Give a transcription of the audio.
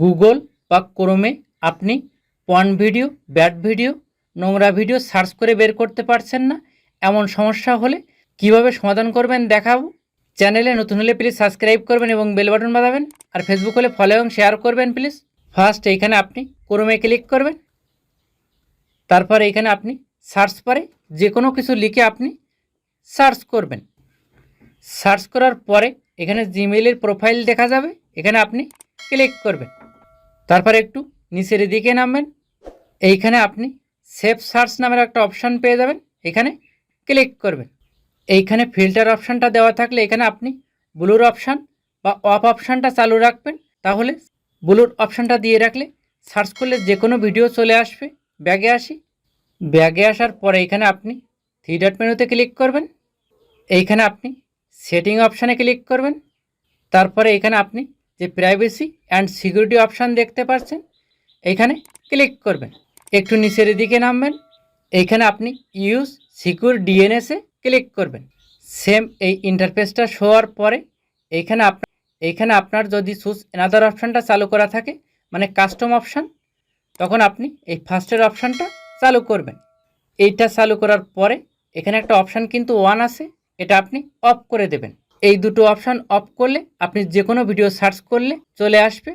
Google বা ক্রোমে আপনি পর্ন ভিডিও ব্যাড ভিডিও নোংরা ভিডিও সার্চ করে বের করতে পারছেন না। এমন সমস্যা হলে কীভাবে সমাধান করবেন দেখাবো। চ্যানেলে নতুন হলে প্লিজ সাবস্ক্রাইব করবেন এবং বেল বাটন বাজাবেন। আর ফেসবুক হলে ফলো এবং শেয়ার করবেন প্লিজ ফার্স্ট এইখানে আপনি ক্রোমে ক্লিক করবেন। তারপর এইখানে আপনি সার্চ পারে যে কোনো কিছু লিখে আপনি সার্চ করবেন। সার্চ করার পরে এখানে জিমেইলের প্রোফাইল দেখা যাবে। এখানে আপনি ক্লিক করবেন। তারপর একটু নিচের দিকে নামবেন। এইখানে আপনি সেভ সার্চ নামের একটা অপশান পেয়ে যাবেন। এখানে ক্লিক করবেন। এইখানে ফিল্টার অপশানটা দেওয়া থাকলে এখানে আপনি ব্লুর অপশান বা অফ অপশানটা চালু রাখবেন। তাহলে ব্লুর অপশানটা দিয়ে রাখলে সার্চ করলে যে কোনো ভিডিও চলে আসবে। ব্যাগে আসি। ব্যাগে আসার পরে এখানে আপনি থ্রি ডট মেনুতে ক্লিক করবেন। এইখানে আপনি সেটিং অপশানে ক্লিক করবেন। তারপরে এখানে আপনি যে প্রাইভেসি অ্যান্ড সিকিউরিটি অপশান দেখতে পাচ্ছেন এইখানে ক্লিক করবেন। একটু নিচের দিকে নামবেন। এইখানে আপনি ইউজ সিকিউর ডিএনএসে ক্লিক করবেন। সেম এই ইন্টারফেসটা শোয়ার পরে এইখানে আপনার এইখানে আপনার যদি সুস এনাদার অপশানটা চালু করা থাকে মানে কাস্টম অপশান তখন আপনি এই ফার্স্টের অপশানটা চালু করবেন। এইটা চালু করার পরে এখানে একটা অপশান কিন্তু ওয়ান আছে, এটা আপনি অফ করে দেবেন। এই দুটো অপশান অফ করলে আপনি যে কোনো ভিডিও সার্চ করলে চলে আসবে।